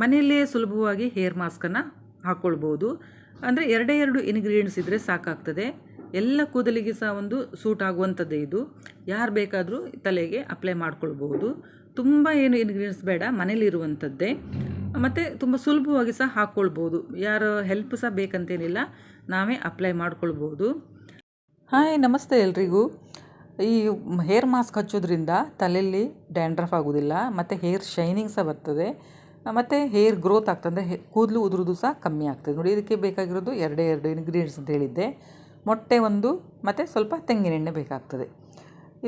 ಮನೆಯಲ್ಲೇ ಸುಲಭವಾಗಿ ಹೇರ್ ಮಾಸ್ಕನ್ನು ಹಾಕ್ಕೊಳ್ಬೋದು ಅಂದರೆ ಎರಡೇ ಎರಡು ಇನ್ಗ್ರೀಡಿಯೆಂಟ್ಸ್ ಇದ್ದರೆ ಸಾಕಾಗ್ತದೆ. ಎಲ್ಲ ಕೂದಲಿಗೆ ಸಹ ಒಂದು ಸೂಟ್ ಆಗುವಂಥದ್ದೇ ಇದು. ಯಾರು ಬೇಕಾದರೂ ತಲೆಗೆ ಅಪ್ಲೈ ಮಾಡ್ಕೊಳ್ಬೋದು. ತುಂಬ ಏನು ಇನ್ಗ್ರೀಡಿಯೆಂಟ್ಸ್ ಬೇಡ ಮನೇಲಿರುವಂಥದ್ದೇ ಮತ್ತು ತುಂಬ ಸುಲಭವಾಗಿ ಸಹ ಹಾಕ್ಕೊಳ್ಬೋದು ಯಾರ ಹೆಲ್ಪ್ ಸಹ ಬೇಕಂತೇನಿಲ್ಲ, ನಾವೇ ಅಪ್ಲೈ ಮಾಡ್ಕೊಳ್ಬೋದು. ಹಾಯ್ ನಮಸ್ತೆ ಎಲ್ರಿಗೂ. ಈ ಹೇರ್ ಮಾಸ್ಕ್ ಹಚ್ಚೋದ್ರಿಂದ ತಲೆಯಲ್ಲಿ ಡ್ಯಾಂಡ್ರಫ್ ಆಗೋದಿಲ್ಲ, ಮತ್ತು ಹೇರ್ ಶೈನಿಂಗ್ ಸಹ ಬರ್ತದೆ. ಮತ್ತು ಹೇರ್ ಗ್ರೋತ್ ಆಗ್ತದೆ ಅಂದರೆ ಕೂದಲು ಉದುರೋದು ಸಹ ಕಮ್ಮಿ ಆಗ್ತದೆ. ನೋಡಿ, ಇದಕ್ಕೆ ಬೇಕಾಗಿರೋದು ಎರಡೇ ಎರಡು ಇಂಗ್ರೀಡಿಯೆಂಟ್ಸ್ ಅಂತ ಹೇಳಿದ್ದೆ. ಮೊಟ್ಟೆ ಒಂದು, ಮತ್ತು ಸ್ವಲ್ಪ ತೆಂಗಿನೆಣ್ಣೆ ಬೇಕಾಗ್ತದೆ.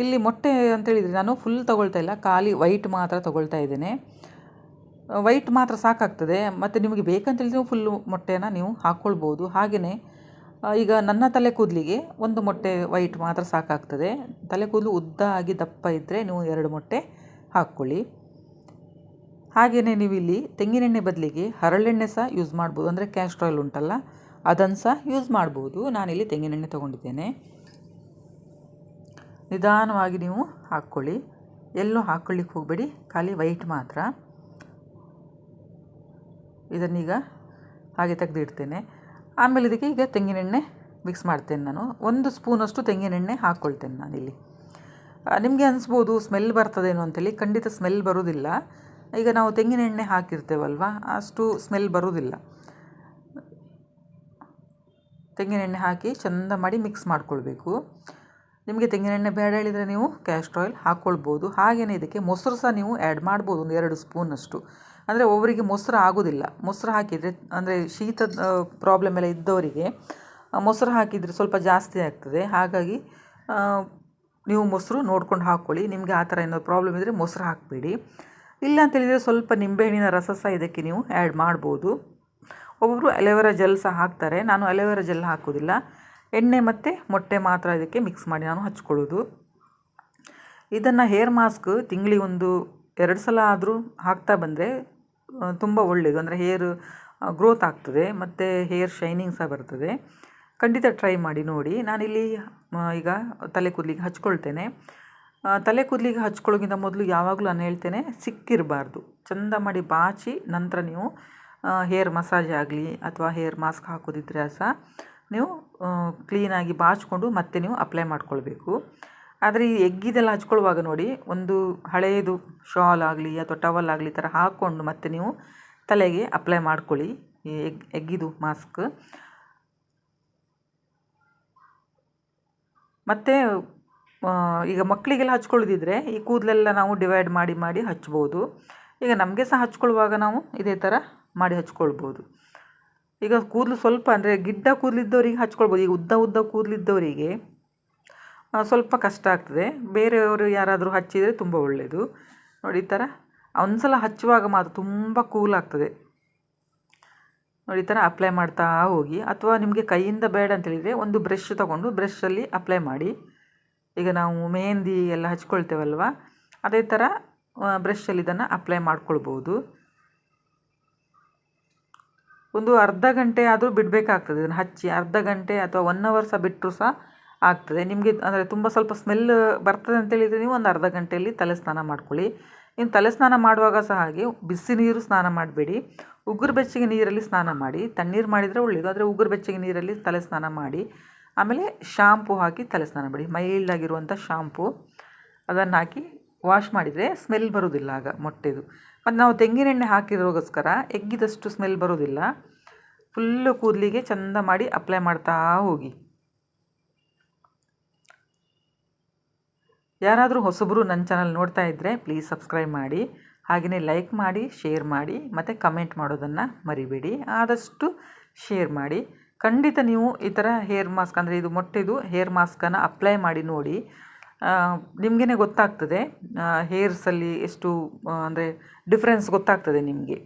ಇಲ್ಲಿ ಮೊಟ್ಟೆ ಅಂತ ಹೇಳಿದರೆ ನಾನು ಫುಲ್ ತೊಗೊಳ್ತಾ ಇಲ್ಲ, ಖಾಲಿ ವೈಟ್ ಮಾತ್ರ ತೊಗೊಳ್ತಾ ಇದ್ದೇನೆ. ವೈಟ್ ಮಾತ್ರ ಸಾಕಾಗ್ತದೆ. ಮತ್ತು ನಿಮಗೆ ಬೇಕಂತ ಹೇಳಿದ್ರೆ ಫುಲ್ಲು ಮೊಟ್ಟೆನ ನೀವು ಹಾಕ್ಕೊಳ್ಬೋದು ಹಾಗೆಯೇ ಈಗ ನನ್ನ ತಲೆ ಕೂದಲಿಗೆ ಒಂದು ಮೊಟ್ಟೆ ವೈಟ್ ಮಾತ್ರ ಸಾಕಾಗ್ತದೆ. ತಲೆ ಕೂದಲು ಉದ್ದ ಆಗಿ ದಪ್ಪ ಇದ್ದರೆ ನೀವು ಎರಡು ಮೊಟ್ಟೆ ಹಾಕ್ಕೊಳ್ಳಿ. ಹಾಗೆಯೇ ನೀವು ಇಲ್ಲಿ ತೆಂಗಿನೆಣ್ಣೆ ಬದಲಿಗೆ ಹರಳೆಣ್ಣೆ ಸಹ ಯೂಸ್ ಮಾಡ್ಬೋದು. ಅಂದರೆ ಕ್ಯಾಸ್ಟ್ರ್ ಆಯಿಲ್ ಉಂಟಲ್ಲ, ಅದನ್ನು ಸಹ ಯೂಸ್ ಮಾಡ್ಬೋದು. ನಾನಿಲ್ಲಿ ತೆಂಗಿನೆಣ್ಣೆ ತೊಗೊಂಡಿದ್ದೇನೆ. ನಿಧಾನವಾಗಿ ನೀವು ಹಾಕ್ಕೊಳ್ಳಿ. ಎಲ್ಲೂ ಹಾಕ್ಕೊಳ್ಳಿಕ್ಕೆ ಹೋಗಬೇಡಿ. ಖಾಲಿ ವೈಟ್ ಮಾತ್ರ. ಇದನ್ನೀಗ ಹಾಗೆ ತೆಗೆದಿಡ್ತೇನೆ. ಆಮೇಲೆ ಇದಕ್ಕೆ ಈಗ ತೆಂಗಿನೆಣ್ಣೆ ಮಿಕ್ಸ್ ಮಾಡ್ತೇನೆ ನಾನು. ಒಂದು ಸ್ಪೂನಷ್ಟು ತೆಂಗಿನೆಣ್ಣೆ ಹಾಕ್ಕೊಳ್ತೇನೆ ನಾನಿಲ್ಲಿ. ನಿಮಗೆ ಅನಿಸ್ಬೋದು ಸ್ಮೆಲ್ ಬರ್ತದೇನೋ ಅಂತೇಳಿ. ಖಂಡಿತ ಸ್ಮೆಲ್ ಬರೋದಿಲ್ಲ. ಈಗ ನಾವು ತೆಂಗಿನ ಎಣ್ಣೆ ಹಾಕಿರ್ತೇವಲ್ವ? ಅಷ್ಟು ಸ್ಮೆಲ್ ಬರೋದಿಲ್ಲ. ತೆಂಗಿನೆಣ್ಣೆ ಹಾಕಿ ಚಂದ ಮಾಡಿ ಮಿಕ್ಸ್ ಮಾಡ್ಕೊಳ್ಬೇಕು. ನಿಮಗೆ ತೆಂಗಿನ ಎಣ್ಣೆ ಬೇಡ ಹೇಳಿದರೆ ನೀವು ಕ್ಯಾಸ್ಟ್ರ್ ಆಯಿಲ್ ಹಾಕ್ಕೊಳ್ಬೋದು ಹಾಗೆಯೇ ಇದಕ್ಕೆ ಮೊಸರು ಸಹ ನೀವು ಆ್ಯಡ್ ಮಾಡ್ಬೋದು, ಒಂದು ಎರಡು ಸ್ಪೂನಷ್ಟು ಅಂದರೆ ಒಬ್ಬರಿಗೆ ಮೊಸರು ಆಗೋದಿಲ್ಲ. ಮೊಸರು ಹಾಕಿದರೆ, ಅಂದರೆ ಶೀತದ ಪ್ರಾಬ್ಲಮ್ ಎಲ್ಲ ಇದ್ದವರಿಗೆ ಮೊಸರು ಹಾಕಿದರೆ ಸ್ವಲ್ಪ ಜಾಸ್ತಿ ಆಗ್ತದೆ. ಹಾಗಾಗಿ ನೀವು ಮೊಸರು ನೋಡ್ಕೊಂಡು ಹಾಕ್ಕೊಳ್ಳಿ ನಿಮಗೆ ಆ ಥರ ಏನಾದ್ರು ಪ್ರಾಬ್ಲಮ್ ಇದ್ದರೆ ಮೊಸರು ಹಾಕಬೇಡಿ. ಇಲ್ಲ ಅಂತೇಳಿದರೆ ಸ್ವಲ್ಪ ನಿಂಬೆಹಣ್ಣಿನ ರಸ ಸಹ ಇದಕ್ಕೆ ನೀವು ಆ್ಯಡ್ ಮಾಡ್ಬೋದು. ಒಬ್ಬೊಬ್ಬರು ಅಲೋವೆರಾ ಜೆಲ್ ಸಹ ಹಾಕ್ತಾರೆ. ನಾನು ಅಲೋವೆರಾ ಜೆಲ್ ಹಾಕೋದಿಲ್ಲ. ಎಣ್ಣೆ ಮತ್ತು ಮೊಟ್ಟೆ ಮಾತ್ರ ಇದಕ್ಕೆ ಮಿಕ್ಸ್ ಮಾಡಿ ನಾನು ಹಚ್ಕೊಳ್ಳೋದು. ಇದನ್ನು ಹೇರ್ ಮಾಸ್ಕ್ ತಿಂಗಳಿಗೆ ಒಂದು ಎರಡು ಸಲ ಆದರೂ ಹಾಕ್ತಾ ಬಂದರೆ ತುಂಬ ಒಳ್ಳೆಯದು ಅಂದರೆ ಹೇರ್ ಗ್ರೋತ್ ಆಗ್ತದೆ. ಮತ್ತು ಹೇರ್ ಶೈನಿಂಗ್ ಸಹ ಬರ್ತದೆ. ಖಂಡಿತ ಟ್ರೈ ಮಾಡಿ ನೋಡಿ. ನಾನಿಲ್ಲಿ ಈಗ ತಲೆ ಕೂದಲಿಗೆ ಹಚ್ಕೊಳ್ತೇನೆ. ತಲೆ ಕೂದಲಿಗೆ ಹಚ್ಕೊಳ್ಳೋಕ್ಕಿಂತ ಮೊದಲು ಯಾವಾಗಲೂ ನಾನು ಹೇಳ್ತೇನೆ, ಸಿಕ್ಕಿರಬಾರ್ದು. ಚಂದ ಮಾಡಿ ಬಾಚಿ, ನಂತರ ನೀವು ಹೇರ್ ಮಸಾಜ್ ಆಗಲಿ ಅಥವಾ ಹೇರ್ ಮಾಸ್ಕ್ ಹಾಕೋದಿದ್ರೆ ಸಹ ನೀವು ಕ್ಲೀನಾಗಿ ಬಾಚಿಕೊಂಡು ಮತ್ತೆ ನೀವು ಅಪ್ಲೈ ಮಾಡ್ಕೊಳ್ಬೇಕು. ಆದರೆ ಈ ಎಗ್ಗಿದೆಲ್ಲ ಹಚ್ಕೊಳ್ಳುವಾಗ ನೋಡಿ, ಒಂದು ಹಳೆಯದು ಶಾಲ್ ಆಗಲಿ ಅಥವಾ ಟವಲ್ ಆಗಲಿ ಈ ಥರ ಹಾಕ್ಕೊಂಡು ಮತ್ತೆ ನೀವು ತಲೆಗೆ ಅಪ್ಲೈ ಮಾಡ್ಕೊಳ್ಳಿ ಈ ಎಗ್ ಎಗ್ಗಿದು ಮಾಸ್ಕ್ ಮತ್ತು ಈಗ ಮಕ್ಕಳಿಗೆಲ್ಲ ಹಚ್ಕೊಳ್ಳೋದಿದ್ರೆ ಈ ಕೂದಲೆಲ್ಲ ನಾವು ಡಿವೈಡ್ ಮಾಡಿ ಮಾಡಿ ಹಚ್ಬೋದು. ಈಗ ನಮಗೆ ಸಹ ಹಚ್ಕೊಳ್ಳುವಾಗ ನಾವು ಇದೇ ಥರ ಮಾಡಿ ಹಚ್ಕೊಳ್ಬೋದು. ಈಗ ಕೂದಲು ಸ್ವಲ್ಪ ಅಂದರೆ ಗಿಡ್ಡ ಕೂದಲಿದ್ದವರಿಗೆ ಹಚ್ಕೊಳ್ಬೋದು. ಈಗ ಉದ್ದ ಉದ್ದ ಕೂದಲಿದ್ದವರಿಗೆ ಸ್ವಲ್ಪ ಕಷ್ಟ ಆಗ್ತದೆ. ಬೇರೆಯವರು ಯಾರಾದರೂ ಹಚ್ಚಿದರೆ ತುಂಬ ಒಳ್ಳೆಯದು ನೋಡಿ ಈ ಥರ ಒಂದ್ಸಲ ಹಚ್ಚುವಾಗ ಮಾತ್ರ ತುಂಬ ಕೂಲ್ ಆಗ್ತದೆ. ನೋಡಿ ಈ ಥರ ಅಪ್ಲೈ ಮಾಡ್ತಾ ಹೋಗಿ. ಅಥವಾ ನಿಮಗೆ ಕೈಯಿಂದ ಬೇಡ ಅಂತೇಳಿದರೆ ಒಂದು ಬ್ರಷ್ ತಗೊಂಡು ಬ್ರಷಲ್ಲಿ ಅಪ್ಲೈ ಮಾಡಿ. ಈಗ ನಾವು ಮೆಹೆಂದಿ ಎಲ್ಲ ಹಚ್ಕೊಳ್ತೇವಲ್ವ? ಅದೇ ಥರ ಬ್ರಷಲ್ಲಿ ಇದನ್ನು ಅಪ್ಲೈ ಮಾಡ್ಕೊಳ್ಬೋದು. ಒಂದು ಅರ್ಧ ಗಂಟೆ ಆದರೂ ಬಿಡಬೇಕಾಗ್ತದೆ. ಇದನ್ನು ಹಚ್ಚಿ ಅರ್ಧ ಗಂಟೆ ಅಥವಾ ಒನ್ ಅವರ್ ಸಹ ಬಿಟ್ಟರು ಸಹ ಆಗ್ತದೆ. ನಿಮಗೆ ಅಂದರೆ ತುಂಬ ಸ್ವಲ್ಪ ಸ್ಮೆಲ್ ಬರ್ತದೆ ಅಂತೇಳಿದರೆ ನೀವು ಒಂದು ಅರ್ಧ ಗಂಟೆಯಲ್ಲಿ ತಲೆ ಸ್ನಾನ ಮಾಡ್ಕೊಳ್ಳಿ. ಇನ್ನು ತಲೆ ಸ್ನಾನ ಮಾಡುವಾಗ ಸಹ ಹಾಗೆ ಬಿಸಿ ನೀರು ಸ್ನಾನ ಮಾಡಬೇಡಿ. ಉಗುರು ಬೆಚ್ಚಗೆ ನೀರಲ್ಲಿ ಸ್ನಾನ ಮಾಡಿ. ತಣ್ಣೀರು ಮಾಡಿದರೆ ಒಳ್ಳೆಯದು ಆದರೆ ಉಗುರು ಬೆಚ್ಚಗೆ ನೀರಲ್ಲಿ ತಲೆ ಸ್ನಾನ ಮಾಡಿ. ಆಮೇಲೆ ಶಾಂಪು ಹಾಕಿ ತಲೆ ಸ್ನಾನ ಮಾಡಿ ಮೈಲ್ಡಾಗಿರುವಂಥ ಶಾಂಪು. ಅದನ್ನು ಹಾಕಿ ವಾಶ್ ಮಾಡಿದರೆ ಸ್ಮೆಲ್ ಬರೋದಿಲ್ಲ ಆಗ ಮೊಟ್ಟೆದು. ಮತ್ತು ನಾವು ತೆಂಗಿನೆಣ್ಣೆ ಹಾಕಿರೋಗೋಸ್ಕರ ಎಗ್ಗಿದಷ್ಟು ಸ್ಮೆಲ್ ಬರೋದಿಲ್ಲ. ಫುಲ್ಲು ಕೂದಲಿಗೆ ಚಂದ ಮಾಡಿ ಅಪ್ಲೈ ಮಾಡ್ತಾ ಹೋಗಿ. ಯಾರಾದರೂ ಹೊಸಬರು ನನ್ನ ಚಾನಲ್ ನೋಡ್ತಾ ಇದ್ದರೆ ಪ್ಲೀಸ್ ಸಬ್ಸ್ಕ್ರೈಬ್ ಮಾಡಿ. ಹಾಗೆಯೇ ಲೈಕ್ ಮಾಡಿ ಶೇರ್ ಮಾಡಿ, ಮತ್ತು ಕಮೆಂಟ್ ಮಾಡೋದನ್ನು ಮರಿಬೇಡಿ. ಆದಷ್ಟು ಶೇರ್ ಮಾಡಿ. ಖಂಡಿತ ನೀವು ಈ ಥರ ಹೇರ್ ಮಾಸ್ಕ್ ಅಂದರೆ ಇದು ಮೊಟ್ಟೆದು ಹೇರ್ ಮಾಸ್ಕನ್ನು ಅಪ್ಲೈ ಮಾಡಿ ನೋಡಿ. ನಿಮಗೇ ಗೊತ್ತಾಗ್ತದೆ ಹೇರ್ಸಲ್ಲಿ ಎಷ್ಟು ಅಂದರೆ ಡಿಫ್ರೆನ್ಸ್ ಗೊತ್ತಾಗ್ತದೆ ನಿಮಗೆ.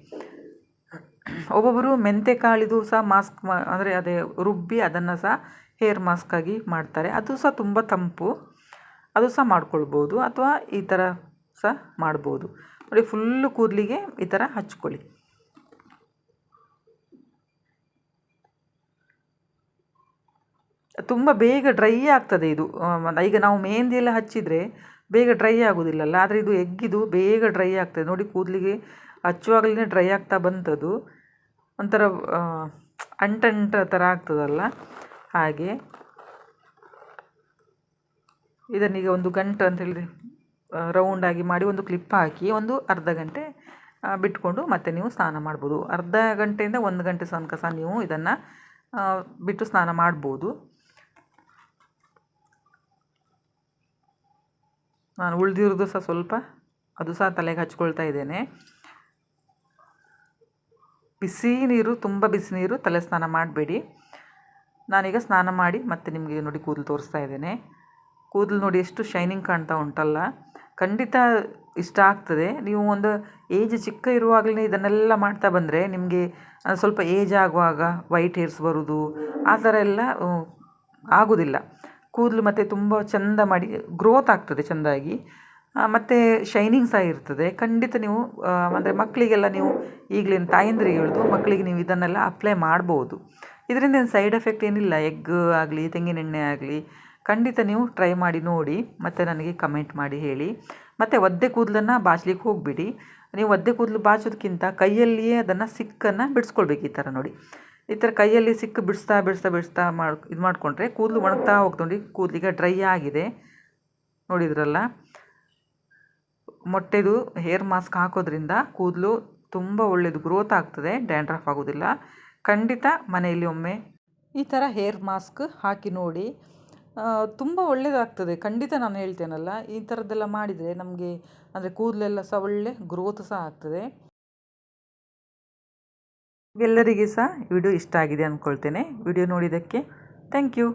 ಒಬ್ಬೊಬ್ಬರು ಮೆಂತೆ ಕಾಳಿದು ಸಹ ಮಾಸ್ಕ್ ಮಾ, ಅಂದರೆ ಅದೇ ರುಬ್ಬಿ ಅದನ್ನು ಸಹ ಹೇರ್ ಮಾಸ್ಕಾಗಿ ಮಾಡ್ತಾರೆ. ಅದು ಸಹ ತುಂಬ ತಂಪು. ಅದು ಸಹ ಮಾಡ್ಕೊಳ್ಬೋದು ಅಥವಾ ಈ ಥರ ಸಹ ಮಾಡ್ಬೋದು. ನೋಡಿ, ಫುಲ್ಲು ಕೂದಲಿಗೆ ಈ ಥರ ಹಚ್ಕೊಳ್ಳಿ. ತುಂಬ ಬೇಗ ಡ್ರೈ ಆಗ್ತದೆ ಇದು. ಈಗ ನಾವು ಮೆಹಂದಿ ಎಲ್ಲ ಹಚ್ಚಿದರೆ ಬೇಗ ಡ್ರೈ ಆಗೋದಿಲ್ಲಲ್ಲ, ಆದರೆ ಇದು ಎಗ್ಗಿದು ಬೇಗ ಡ್ರೈ ಆಗ್ತದೆ. ನೋಡಿ ಕೂದಲಿಗೆ ಹಚ್ಚುವಾಗಲೇ ಡ್ರೈ ಆಗ್ತಾ ಬಂತದು ಒಂಥರ ಅಂಟಂಟ ಥರ ಆಗ್ತದಲ್ಲ? ಹಾಗೆ. ಇದನ್ನೀಗ ಒಂದು ಗಂಟು ಅಂತ ಹೇಳಿದ್ರೆ ರೌಂಡಾಗಿ ಮಾಡಿ ಒಂದು ಕ್ಲಿಪ್ ಹಾಕಿ ಒಂದು ಅರ್ಧ ಗಂಟೆ ಬಿಟ್ಕೊಂಡು ಮತ್ತೆ ನೀವು ಸ್ನಾನ ಮಾಡ್ಬೋದು. ಅರ್ಧ ಗಂಟೆಯಿಂದ ಒಂದು ಗಂಟೆ ತನಕ ಸಹ ನೀವು ಇದನ್ನು ಬಿಟ್ಟು ಸ್ನಾನ ಮಾಡ್ಬೋದು. ನಾನು ಉಳಿದಿರೋದು ಸಹ ಸ್ವಲ್ಪ, ಅದು ಸಹ ತಲೆಗೆ ಹಚ್ಕೊಳ್ತಾ ಇದ್ದೇನೆ. ಬಿಸಿ ನೀರು, ತುಂಬ ಬಿಸಿ ನೀರು ತಲೆ ಸ್ನಾನ ಮಾಡಬೇಡಿ. ನಾನೀಗ ಸ್ನಾನ ಮಾಡಿ ಮತ್ತೆ ನಿಮಗೆ ನೋಡಿ ಕೂದಲು ತೋರಿಸ್ತಾ ಇದ್ದೇನೆ. ಕೂದಲು ನೋಡಿ ಎಷ್ಟು ಶೈನಿಂಗ್ ಕಾಣ್ತಾ ಉಂಟಲ್ಲ. ಖಂಡಿತ ಇಷ್ಟ ಆಗ್ತದೆ. ನೀವು ಒಂದು ಏಜ್ ಚಿಕ್ಕ ಇರುವಾಗಲೇ ಇದನ್ನೆಲ್ಲ ಮಾಡ್ತಾ ಬಂದರೆ ನಿಮಗೆ ಸ್ವಲ್ಪ ಏಜ್ ಆಗುವಾಗ ವೈಟ್ ಹೇರ್ಸ್ ಬರೋದು, ಆ ಥರ ಎಲ್ಲ ಆಗೋದಿಲ್ಲ. ಕೂದಲು ಮತ್ತು ತುಂಬ ಚೆಂದ ಮಾಡಿ ಗ್ರೋತ್ ಆಗ್ತದೆ ಚೆಂದಾಗಿ. ಮತ್ತು ಶೈನಿಂಗ್ ಸಹ ಇರ್ತದೆ. ಖಂಡಿತ ನೀವು ಅಂದರೆ ಮಕ್ಕಳಿಗೆಲ್ಲ ನೀವು ಈಗಲಿನ ತಾಯಂದ್ರಿಗೆ ಹೇಳ್ದು ಮಕ್ಕಳಿಗೆ ನೀವು ಇದನ್ನೆಲ್ಲ ಅಪ್ಲೈ ಮಾಡ್ಬೋದು. ಇದರಿಂದ ಏನು ಸೈಡ್ ಎಫೆಕ್ಟ್ ಏನಿಲ್ಲ. ಎಗ್ ಆಗಲಿ, ತೆಂಗಿನೆಣ್ಣೆ ಆಗಲಿ, ಖಂಡಿತ ನೀವು ಟ್ರೈ ಮಾಡಿ ನೋಡಿ. ಮತ್ತು ನನಗೆ ಕಮೆಂಟ್ ಮಾಡಿ ಹೇಳಿ. ಮತ್ತು ಒದ್ದೆ ಕೂದಲನ್ನು ಬಾಚ್ಲಿಕ್ಕೆ ಹೋಗಬೇಡಿ. ನೀವು ಒದ್ದೆ ಕೂದಲು ಬಾಚೋದಕ್ಕಿಂತ ಕೈಯಲ್ಲಿಯೇ ಅದನ್ನು ಸಿಕ್ಕನ್ನು ಬಿಡಿಸ್ಕೊಳ್ಬೇಕು ಈ ಥರ ನೋಡಿ. ಈ ಥರ ಕೈಯಲ್ಲಿ ಸಿಕ್ಕು ಬಿಡಿಸ್ತಾ ಬಿಡಿಸ್ತಾ ಬಿಡಿಸ್ತಾ ಮಾಡಿ, ಇದು ಮಾಡಿಕೊಂಡ್ರೆ ಕೂದಲು ಒಣಗ್ತಾ ಹೋಗ್ತೊಂಡು ಕೂದಲಿಗೆ ಡ್ರೈ ಆಗಿದೆ. ನೋಡಿದ್ರಲ್ಲ? ಮೊಟ್ಟೆದು ಹೇರ್ ಮಾಸ್ಕ್ ಹಾಕೋದ್ರಿಂದ ಕೂದಲು ತುಂಬ ಒಳ್ಳೆಯದು ಗ್ರೋತ್ ಆಗ್ತದೆ, ಡ್ಯಾಂಡ್ರಫ್ ಆಗೋದಿಲ್ಲ. ಖಂಡಿತ ಮನೆಯಲ್ಲಿ ಒಮ್ಮೆ ಈ ಥರ ಹೇರ್ ಮಾಸ್ಕ್ ಹಾಕಿ ನೋಡಿ ತುಂಬ ಒಳ್ಳೆಯದಾಗ್ತದೆ ಖಂಡಿತ ನಾನು ಹೇಳ್ತೇನಲ್ಲ, ಈ ಥರದ್ದೆಲ್ಲ ಮಾಡಿದರೆ ನಮಗೆ, ಅಂದರೆ ಕೂದಲೆಲ್ಲ ಸಹ ಒಳ್ಳೆ ಗ್ರೋತ್ ಸಹ ಆಗ್ತದೆ. ಎಲ್ಲರಿಗೆ ಸಹ ವಿಡಿಯೋ ಇಷ್ಟ ಆಗಿದೆ ಅಂದ್ಕೊಳ್ತೇನೆ. ವಿಡಿಯೋ ನೋಡಿದ್ದಕ್ಕೆ ಥ್ಯಾಂಕ್ ಯು